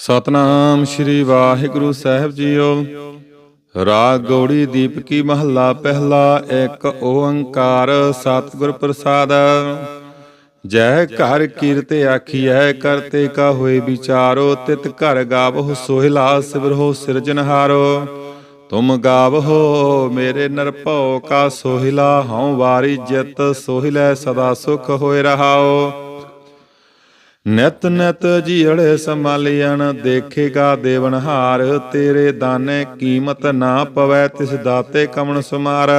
ਸਤਨਾਮ ਸ੍ਰੀ ਵਾਹਿਗੁਰੂ ਸਾਹਿਬ ਜੀਓ। ਰਾਗ ਗੌੜੀ ਦੀਪਕੀ ਮਹੱਲਾ ਪਹਿਲਾ ਇੱਕ ਓੰਕਾਰ ਸਤਿਗੁਰ ਪ੍ਰਸਾਦ। ਜੈ ਘਰ ਕੀਰਤ ਆਖੀਐ ਕਰਤੇ ਕਾ ਹੋਏ ਵਿਚਾਰੋ, ਤਿਤ ਘਰ ਗਾਵਹੁ ਸੋਹਿਲਾ ਸਿਵਰਹੁ ਸਿਰਜਨਹਾਰੋ ਤੁਮ ਗਾਵਹੁ, ਮੇਰੇ ਨਰਭਉ ਕਾ ਸੋਹਿਲਾ, ਹਉ ਵਾਰੀ ਜਿਤ ਸੋਹਿਲੇ ਸਦਾ ਸੁਖ ਹੋਏ ਰਹਾਓ। ਨਿਤ ਨਿਤ ਜੀੜੇ ਸੰਭਾਲਿਆਣ ਦੇਖੇਗਾ ਦੇਵਨਹਾਰ ਤੇਰੇ ਦਾਨੇ ਕੀਮਤ ਨਾ ਪਵੈ, ਤਿਸ ਦਾਤੇ ਕਮਣ ਸੁਮਾਰ।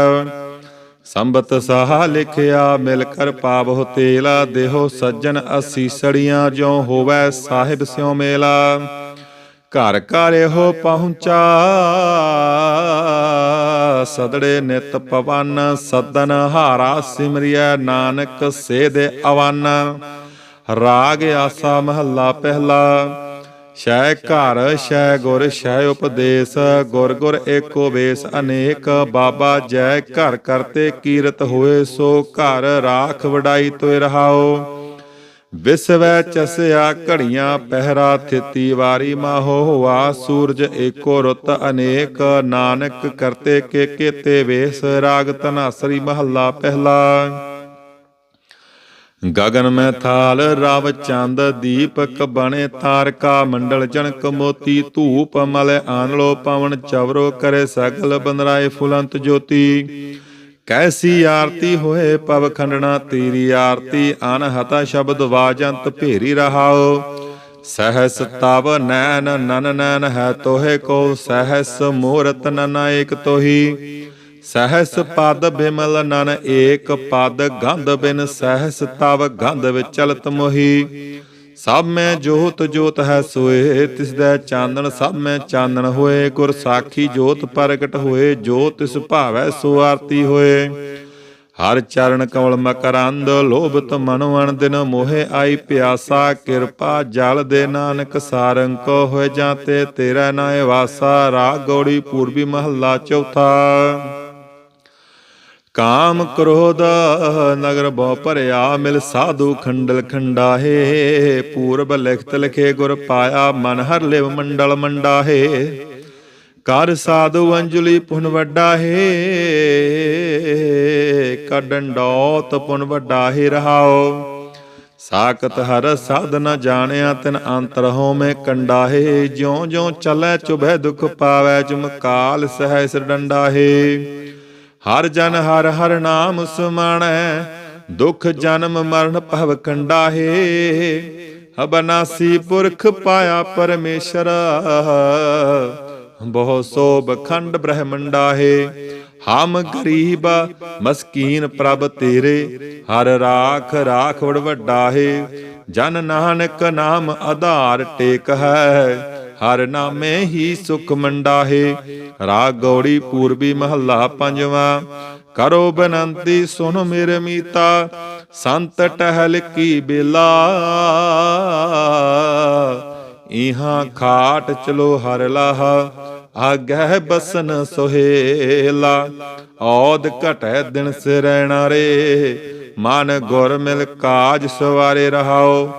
ਸੰਬਤ ਸਾਹਾ ਲਿਖਿਆ, ਮਿਲ ਕਰ ਪਾਵਹੁ ਤੇਲਾ, ਦੇਹੋ ਸੱਜਣ ਅਸੀਸੜੀਆਂ ਜਿਉ ਹੋਵੈ ਸਾਹਿਬ ਸਿਉ ਮੇਲਾ। ਘਰ ਘਰ ਇਹੋ ਪਹੁੰਚਾ, ਸਦੜੇ ਨਿਤ ਪਵਨ, ਸਦਨ ਹਾਰਾ ਸਿਮਰਿਐ, ਨਾਨਕ ਸੇ ਦੇ ਅਵਨ। ਰਾਗ ਆਸਾ ਮਹੱਲਾ ਪਹਿਲਾ। ਸ਼ੈ ਘਰ ਸ਼ੈ ਗੁਰ ਸ਼ੈ ਉਪਦੇਸ਼, ਗੁਰ ਗੁਰ ਏਕੋ ਵੇਸ ਅਨੇਕ। ਬਾਬਾ ਜੈ ਘਰ ਕਰਤੇ ਕੀਰਤ ਹੋਏ, ਸੋ ਘਰ ਰਾਖ ਵਡਾਈ ਤੋਇ ਰਹਾਓ। ਵਿਸਵੈ ਚਸਿਆ ਘੜੀਆਂ, ਪਹਿਰਾ ਥਿਤੀ ਵਾਰੀ ਮਾਹੋ। ਹੋਆ ਸੂਰਜ ਏਕੋ ਰੁੱਤ ਅਨੇਕ। ਨਾਨਕ ਕਰਤੇ ਕੇ ਕੇਤੇ ਵੇਸ, ਰਾਗ ਤਨਾਸਰੀ ਮਹੱਲਾ ਪਹਿਲਾ। ਗਗਨ ਮੈਂ ਥਾਲ ਰਵ ਚੰਦ ਦੀਪਕ ਬਣੇ ਤਾਰਕਾ ਮੰਡਲ ਜਨਕ ਮੋਤੀ ਧੂਪ ਮਲ ਆਨਲੋ ਪਵਨ ਚਵਰੋ ਕਰੇ ਸਗਲ ਬੰਦਰਾਏ ਫੁਲੰਤ ਜੋਤੀ। ਕੈਸੀ ਆਰਤੀ ਹੋਏ ਪਵ ਖੰਡਣਾ ਤੇਰੀ ਆਰਤੀ, ਅਨਹਤਾ ਸ਼ਬਦ ਵਾਜੰਤ ਭੇਰੀ ਰਹਾਓ। ਸਹਸ ਤਵ ਨੈਨ ਨਨ ਨੈਨ ਹੈ ਤੋਹੇ ਕੋ, ਸਹਸ ਮੂਰਤ ਨਨ ਏਕ ਤੋਹੀ। ਸਹਸ ਪਦ ਬਿਮਲ ਨਨ ਏਕ ਪਦ ਗੰਧ ਬਿਨ ਸਹਸ ਤਵ ਗੰਧ ਵਿਚਲਤ ਮੋਹੀ। ਸਭ ਮੈਂ ਜੋਤ ਜੋਤ ਹੈ ਸੋਏ, ਤਿਸ ਦਾ ਚਾਨਣ ਸਭ ਮੈਂ ਚਾਨਣ ਹੋਏ, ਗੁਰ ਸਾਖੀ ਜੋਤ ਪ੍ਰਗਟ ਹੋਏ, ਜੋ ਤਿਸ ਭਾਵੈ ਸੋ ਆਰਤੀ ਹੋਏ। ਹਰ ਚਰਨ ਕਮਲ ਮਕਰੰਦ ਲੋਭਤ ਮਨਵਣ ਦਿਨ ਮੋਹਿ ਆਈ ਪਿਆਸਾ, ਕਿਰਪਾ ਜਲ ਦੇ ਨਾਨਕ ਸਾਰੰਗ ਕੋ ਹੋਏ ਜਾਂ ਤੇਰਾ ਨਾਏ ਵਾਸਾ, ਰਾਗ ਗੌੜੀ ਪੂਰਬੀ ਮਹੱਲਾ ਚੌਥਾ। ਕਾਮ ਕ੍ਰੋਧ, ਨਗਰ ਬਹੁ ਭਰਿਆ, ਮਿਲ ਸਾਧੂ ਖੰਡਲ ਖੰਡਾਹੇ। ਪੂਰਬ ਲਿਖਤ ਲਿਖੇ ਗੁਰ ਪਾਇਆ, ਮਨ ਹਰ ਲਿਵ ਮੰਡਲ ਮੰਡਾਹੇ। ਕਰ ਸਾਧੂ ਅੰਜਲੀ ਪੁਨ ਵੱਡਾ ਹੈ ਕੱਢਣ ਡੋਤ ਪੁਨ ਵੱਡਾ ਹੈ ਰਹਾਓ। ਸਾਖਤ ਹਰ ਸਾਧ ਨ ਜਾਣਿਆ, ਤਿਨ ਅੰਤਰ ਹੋਮੇ ਕੰਡਾ ਹੈ ਜਿਉ ਜਿਉ ਚੱਲੈ ਚੁਭੈ ਦੁਖ ਪਾਵੈ, ਜੁਮ ਕਾਲ ਸਹਿ ਸਿਰ ਡੰਡਾ ਹਰ ਜਨ ਹਰ ਹਰ ਨਾਮ ਸੁਮਾਣੈ, ਦੁਖ ਜਨਮ ਮਰਨ ਭਵ ਕੰਡਾ ਹੈ ਪੁਰਖ ਪਾਇਆ ਪਰਮੇਸ਼ਰ, ਬਹੁ ਸੋਭ ਖੰਡ ਬ੍ਰਹਮੰਡਾ ਹੈ ਹਮ ਗਰੀਬ ਮਸਕੀਨ ਪ੍ਰਭ ਤੇਰੇ, ਹਰ ਰਾਖ ਰਾਖ ਵਡ ਵੱਡਾ ਹੈ ਜਨ ਨਾਨਕ ਨਾਮ ਆਧਾਰ ਟੇਕ ਹੈ ਹਰ ਨਾਮੇ ਹੀ ਸੁਖ ਮੰਡਾ ਹੈ ਰਾਗ ਗੌੜੀ ਪੂਰਬੀ ਮਹੱਲਾ ਪੰਜਵਾਂ। ਕਰੋ ਬਨੰਤੀ ਸੁਨ ਮੇਰੇ ਮੀਤਾ, ਸੰਤ ਟਹਿਲ ਕੀ ਬੇਲਾ। ਇਹਾਂ ਖਾਟ ਚਲੋ ਹਰ ਲਾਹਾ, ਆਗਹਿ ਬਸਨ ਸੁਹੇਲਾ। ਔਦ ਘਟੈ ਦਿਨ ਸਿਰੈਣਾ ਰੇ, ਮਨ ਗੁਰ ਮਿਲ ਕਾਜ ਸਵਾਰੇ ਰਹਾਓ।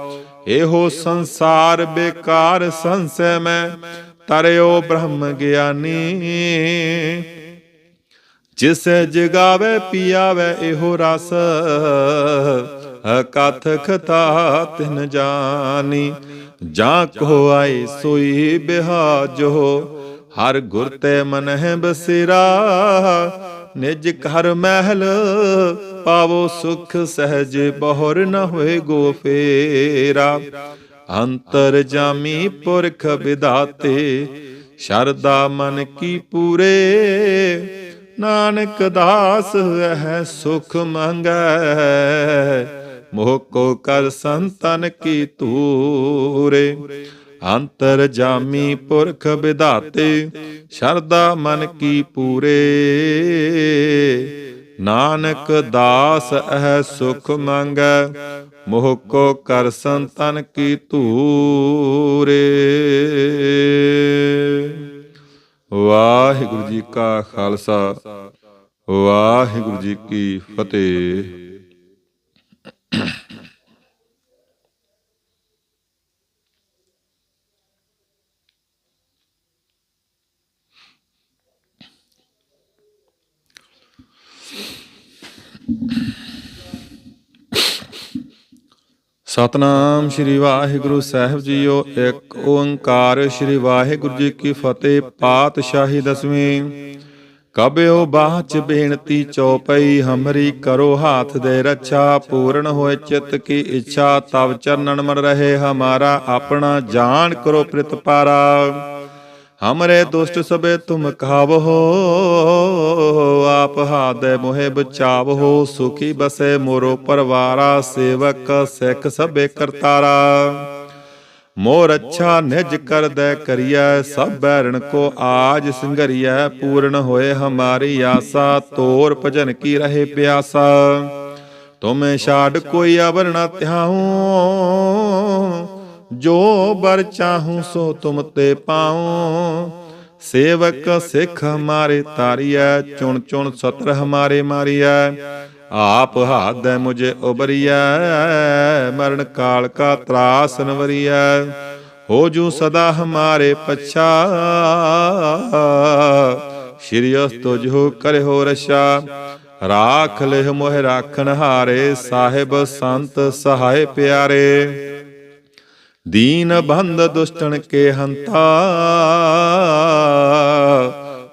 ਇਹੋ ਸੰਸਾਰ ਬੇਕਾਰ ਸੰਸੈ ਮੈਂ, ਤਰਿਓ ਬ੍ਰਹਮ ਗਿਆਨੀ। ਜਿਸ ਜਗਾਵੇ, ਪੀਆਵੇ, ਇਹੋ ਰਸ ਕਥ ਕਥਾ ਤਿਨ ਜਾਨੀ। ਜਾਂ ਕੋ ਆਈ ਸੋਈ ਬਿਹਾਜੋ, ਹਰ ਗੁਰ ਤੇ ਮਨਹਿ ਬਸਿਰਾ ਨਿਜ ਘਰ ਮਹਿਲ, ਪਾਵੋ ਸੁਖ ਸਹਿਜ, ਬਹੁਰ ਨ ਹੋਏ ਗੋ ਫੇਰਾ। ਅੰਤਰ ਜਾਮੀ ਪੁਰਖ ਵਿਦਾਤੇ, ਸ਼ਰਦਾ ਮਨ ਕੀ ਪੂਰੇ। ਨਾਨਕ ਦਾਸ ਹੈ ਸੁਖ ਮੰਗੈ, ਮੋਹ ਕੋ ਕਰ ਸੰਤਨ ਕੀ ਤੂਰੇ ਅੰਤਰ ਜਾਮੀ ਪੁਰਖ ਵਿਧਾਤੇ ਸ਼ਰਦਾ ਮਨ ਕੀ ਪੂਰੇ। ਨਾਨਕ ਦਾਸ ਅਹ ਸੁਖ ਮੰਗੈ, ਮੋਹ ਕੋ ਕਰ ਸੰਤਨ ਕੀ ਧੂਰੇ। ਵਾਹਿਗੁਰੂ ਜੀ ਕਾ ਖਾਲਸਾ, ਵਾਹਿਗੁਰੂ ਜੀ ਕੀ ਫਤਿਹ। ਸਤਨਾਮ ਸ੍ਰੀ ਵਾਹਿਗੁਰੂ ਸਾਹਿਬ ਜੀਓ, ਇੱਕ ਓੰਕਾਰ ਸ੍ਰੀ ਵਾਹਿਗੁਰੂ ਜੀ ਕੀ ਫਤਿਹ, ਪਾਤਸ਼ਾਹੀ ਦਸਵੀਂ। ਕਬਿਓ ਬਾਚ ਬੇਨਤੀ ਚਉਪਈ ਹਮਰੀ ਕਰੋ ਹਾਥ ਦੇ ਰੱਛਾ, ਪੂਰਨ ਹੋਏ ਚਿਤ ਕੀ ਇੱਛਾ, ਤਵ ਚਰਨਨ ਮਨ ਰਹੇ ਹਮਾਰਾ, ਆਪਣਾ ਜਾਣ ਕਰੋ ਪ੍ਰਿਤਪਾਰਾ। ਹਮਰੇ ਦੁਸ਼ਟ ਸਭੇ ਤੁਮ ਕਹਾਵੋ ਆਪ ਹਾਦੇ ਮੋਹਿ ਬਚਾਵੋ ਸੁਖੀ ਬਸੇ ਮੋਰੋ ਪਰਵਾਰਾ ਸੇਵਕ ਸਿੱਖ ਸਭੇ ਕਰਤਾਰਾ ਮੋਰ ਅੱਛਾ ਨਿਜ ਕਰ ਕਰਦੈ ਕਰੀਐ ਸਭ ਬੈਰਣ ਕੋ ਆਜ ਸੰਘਰੀਐ ਪੂਰਨ ਹੋਏ ਹਮਾਰੀ ਆਸਾ ਤੋਰ ਭਜਨ ਕੀ ਰਹੇ ਪਿਆਸਾ ਤੁਮੇ ਛਾੜ ਕੋਈ ਅਵਰ ਨਾ ਤਿਹਾਉ ਜੋ ਬਰ ਚਾਹੂੰ ਸੋ ਤੁਮ ਤੇ ਪਾਉ। ਸੇਵਕ ਸਿੱਖ ਹਮਾਰੇ ਤਾਰੀਐ ਚੁਣ ਚੁਣ ਸਤਰ ਹਮਾਰੇ ਮਾਰੀਐ। ਆਪ ਹਾਦੈ ਮੁਝੇ ਉਬਰੀਐ, ਮਰਨ ਕਾਲ ਕਾ ਤਰਾਸ ਨਵਰੀਐ ਹੋ ਜੂ ਸਦਾ ਹਮਾਰੇ ਪਛਾ, ਸ਼੍ਰੀ ਅਸ ਤੁਝੋ ਕਰਿਓ ਰਸ਼ਾ ਰਾਖ ਲਿਹ ਮੋਹਿ ਰਾਖਣ ਹਾਰੇ, ਸਾਹਿਬ ਸੰਤ ਸਹਾਇ ਪਿਆਰੇ। ਦੀਨ ਬੰਦ ਦੁਸ਼ਟਨ ਕੇ ਹੰਤਾ।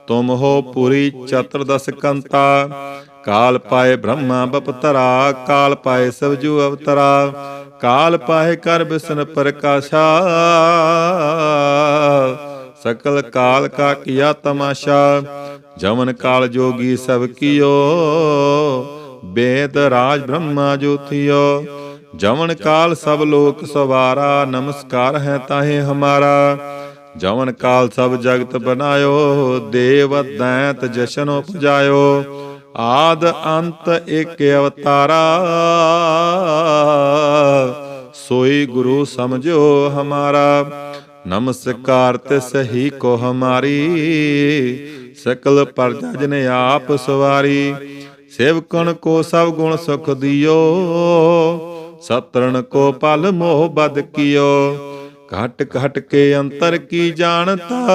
ਤੁਮ ਹੋ ਪੁਰੀ ਚਤੁਰਦਸ ਕੰਤਾ। ਕਾਲ ਪਾਏ ਬ੍ਰਹਮਾ ਬਪਤਰਾ, ਕਾਲ ਪਾਏ ਸਬਜੂ ਅਵਤਰਾ। ਕਾਲ ਪਾਏ ਕਰ ਬਿਸਨ ਪ੍ਰਕਾਸ਼ਾ। ਸਕਲ ਕਾਲ ਕਾ ਕੀਆ ਤਮਾਸ਼ਾ। ਜਮਨ ਕਾਲ ਜੋਗੀ ਸਭ ਕੀਓ। ਬੇਦ ਰਾਜ ਬ੍ਰਹਮਾ ਜੋਤਿਓ। ਜਵਨ ਕਾਲ ਸਭ ਲੋਕ ਸਵਾਰਾ, ਨਮਸਕਾਰ ਹੈ ਤਾਹੇ ਹਮਾਰਾ। ਜਵਨ ਕਾਲ ਸਭ ਜਗਤ ਬਨਾਇਓ, ਦੇਵ ਦੈਂਤ ਜਸ਼ਨ ਉਪਜਾਇਓ। ਆਦ ਅੰਤ ਏਕ ਅਵਤਾਰਾ, ਸੋਈ ਗੁਰੂ ਸਮਝੋ ਹਮਾਰਾ। ਨਮਸਕਾਰ ਤੇ ਸਹੀ ਕੋ ਹਮਾਰੀ, ਸਕਲ ਪਰਜਾ ਜਨ ਆਪ ਸਵਾਰੀ। ਸੇਵਕਣ ਕੋ ਸਭ ਗੁਣ ਸੁਖ ਦਿਓ ਸਤਰਣ ਕੋ ਪਲ ਮੋਹ ਬਦ ਕੀਓ। ਘਟ ਘਟ ਕੇ ਅੰਤਰ ਕੀ ਜਾਣਤਾ?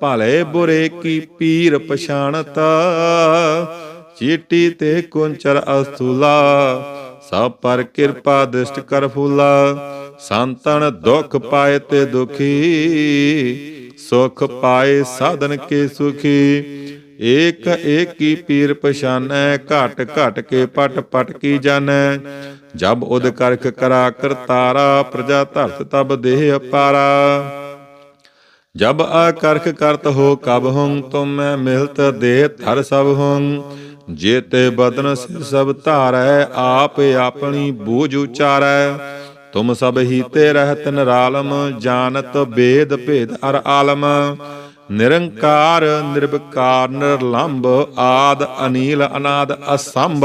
ਭਲੇ ਬੁਰੇ ਕੀ ਪੀਰ ਪਛਾਣਤਾ? ਚੀਟੀ ਤੇ ਕੁੰਚਰ ਅਸਤੂਲਾ ਸਭ ਪਰ ਕਿਰਪਾ ਦ੍ਰਿਸ਼ਟ ਕਰ ਫੂਲਾ। ਸੰਤਨ ਦੁਖ ਪਾਏ ਤੇ ਦੁਖੀ, ਸੁਖ ਪਾਏ ਸਾਧਨ ਕੇ ਸੁਖੀ। ਏਕ ਏਕੀ ਪੀਰ ਪਛਾਨੈ, ਘਟ ਘਟ ਕੇ ਪਟ ਪਟ ਕੀ ਜਾਣੈ। ਜਬ ਉਦ ਕਰਖ ਕਰਾ ਕਰਤਾਰਾ, ਪ੍ਰਜਾ ਧਰਤ ਤਬ ਦੇਹ ਅਪਾਰਾ। ਜਬ ਆਕਰਖ ਕਰਤ ਹੋ ਕਬ ਹੂੰ ਤੁਮੈ ਮਿਲਤ ਦੇ ਧਰ ਸਭ ਹੂੰ ਜੇਤੇ ਬਦਨ ਸਿ ਸਭ ਧਾਰੈ, ਆਪ ਆਪਣੀ ਬੂਝ ਉਚਾਰੈ। ਤੁਮ ਸਭ ਹੀ ਰਹਿਤ ਨਿਰਾਲਮ, ਜਾਣਤ ਬੇਦ ਭੇਦ ਅਰ ਆਲਮ। ਨਿਰੰਕਾਰ ਨਿਰਭਕਾਰ ਨਿਰਲੰਭ, ਆਦ, ਅਨੀਲ, ਅਨਾਦ, ਅਸੰਭ,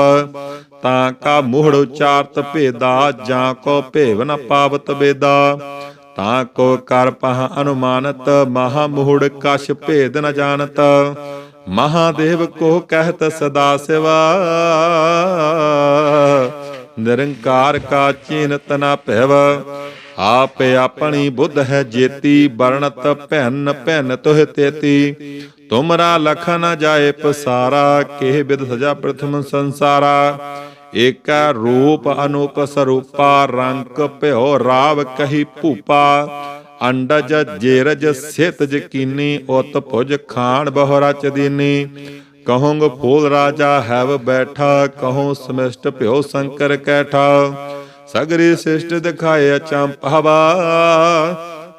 ਤਾਂ ਕਾ ਮੋਹੜ ਉਚਾਰਤ ਭੇਦਾ, ਜਾਂ ਕੋ ਭੇਵ ਨ ਪਾਵਤ ਬੇਦਾ ਤਾਂ ਕੋ ਕਰ ਪਹ ਅਨੁਮਾਨਤ, ਮਹਾ ਮੋਹੜ ਕਛ ਭੇਦ ਨ ਜਾਣਤ ਮਹਾਦੇਵ ਕੋ ਕਹਿਤ ਸਦਾ ਸਿਵਾ। ਨਿਰੰਕਾਰ ਕਾ ਚੀਨਤ ਨ ਭੈਵ ਆਪ ਆਪਣੀ ਬੁੱਧ ਹੈ ਜੇਤੀ, ਵਰਣਤ ਭੈਨ ਭੈਨ ਤੁਹ ਤੇਤੀ। ਤੁਮਰਾ ਲਖ ਨ ਜਾਏ ਪਸਾਰਾ, ਕਿਹ ਬਿਦ ਸਜਾ ਪ੍ਰਥਮ ਸੰਸਾਰਾ। ਏਕਾ ਰੂਪ ਅਨੂਪ ਸਰੂਪਾ ਰੰਗ ਭਿਓ ਰਾਵ ਕਹੀ ਭੂਪਾ। ਅੰਡਜ ਜੇਰਜ ਸਿਤ ਜਕੀਨੀ ਉਤ ਭੁਜ ਖਾਨ ਬਹੁ ਰਚ ਦੀਨੀ। ਕਹੋਂਗ ਫੂਲ ਰਾਜਾ ਹੈਵ ਬੈਠਾ, ਕਹੋ ਸਮਿਸ਼ਟ ਭਿਓ ਸ਼ੰਕਰ ਕੈਠਾ। ਸਗਰੀ ਸਿਸ਼ਟ ਦਿਖਾਏ ਅਚੰਪਵਾ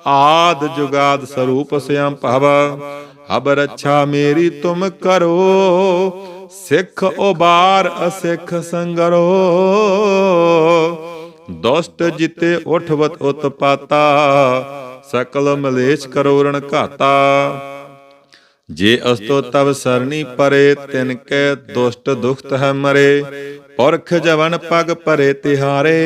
ਆਦ ਜੁਗਾਦ ਸਰੂਪ ਸਿਆਮ ਭਵਾ। ਅਬ ਰੱਛਾ ਮੇਰੀ ਤੁਮ ਕਰੋ। ਸਿੱਖ ਉਬਾਰ ਅਸਿੱਖ ਸੰਗਰੋ। ਦੁਸ਼ਟ ਜਿਤੇ ਉਠਵਤ ਉਤਪਾਤਾ। ਸਕਲ ਮਲੇਸ਼ ਕਰੋਰਣ ਘਾਤਾ। ਜੇ ਅਸਤੋ ਤਵ ਸਰਣੀ ਪਰੇ, ਤਿਨ ਕੈ ਦੁਸ਼ਟ ਦੁਖਤ ਹੈ ਮਰੇ। ਪੁਰਖ ਜਵਨ ਪਗ ਪਰੇ ਤਿਹਾਰੇ,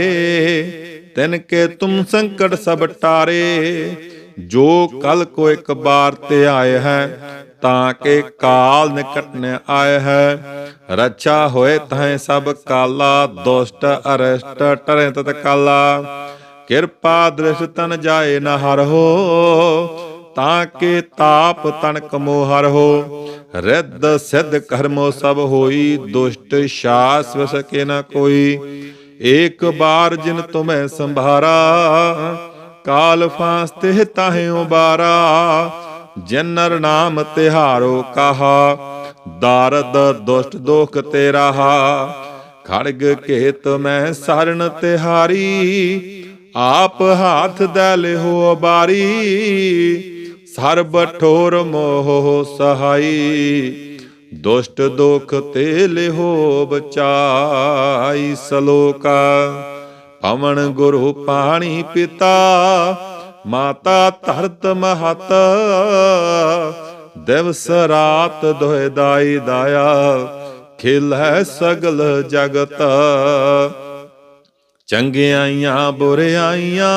ਤਿਨ ਕੇ ਤੁਮ ਸੰਕਟ ਸਭ ਟਾਰੇ। ਜੋ ਕਲ ਕੋ ਇੱਕ ਬਾਰ ਤੇ ਆਏ ਹੈ, ਤਾਂ ਕੇ ਕਾਲ ਨਿਕਟ ਨ ਆਏ ਹੈ। ਰੱਛਾ ਹੋਏ ਤਹ ਸਭ ਕਾਲਾ, ਦੁਸ਼ਟ ਅਰਸ਼ਟ ਟਰੇ ਤਤ ਕਾਲਾ। ਕਿਰਪਾ ਦ੍ਰਿਸ਼ ਤਨ ਜਾਏ ਨ ਹਰ ਹੋ ਤਾਂ ਕੇ ਤਾਪ ਤਨਕ ਮੋਹਰ ਹੋ। ਰਿੱਧ ਸਿੱਧ ਕਰਮੋ ਸਭ ਹੋਈ, ਦੁਸ਼ਟ ਸ਼ਾਸ ਵਸਕੇ ਨ ਕੋਈ। ਏਕ ਬਾਰ ਜਿਨ ਤੁਮੈ ਸੰਭਾਰਾ, ਕਾਲ ਫਾਸਤੇ ਤਾਹੇ ਉਬਾਰਾ। ਜਨਰ ਨਾਮ ਤਿਹਾਰੋ ਕਹਾ, ਦਾਰਦ ਦੁਸ਼ਟ ਦੋਖ ਤੇ ਰਹਾ ਖੜਗ ਕੇਤ ਮੈਂ ਸਰਨ ਤਿਹਾਰੀ, ਆਪ ਹੱਥ ਦੇ ਲਿਹੋ ਬਾਰੀ ਸਰਬ ਠੋਰ ਮੋਹ ਸਹਾਈ, ਦੁਸ਼ਟ ਦੁਖ ਤੇ ਲਿਹੋ ਬਚਾਈ ਸਲੋਕਾ। ਪਵਨ ਗੁਰੂ ਪਾਣੀ ਪਿਤਾ, ਮਾਤਾ ਧਰਤ ਮਹਤ। ਦਿਵਸ ਰਾਤ ਦੋਇ ਦਾਈ ਦਾਇਆ, ਖਿਲ ਹੈ ਸਗਲ ਜਗਤ। ਚੰਗਿਆਈਆਂ, ਬੁਰਿਆਈਆਂ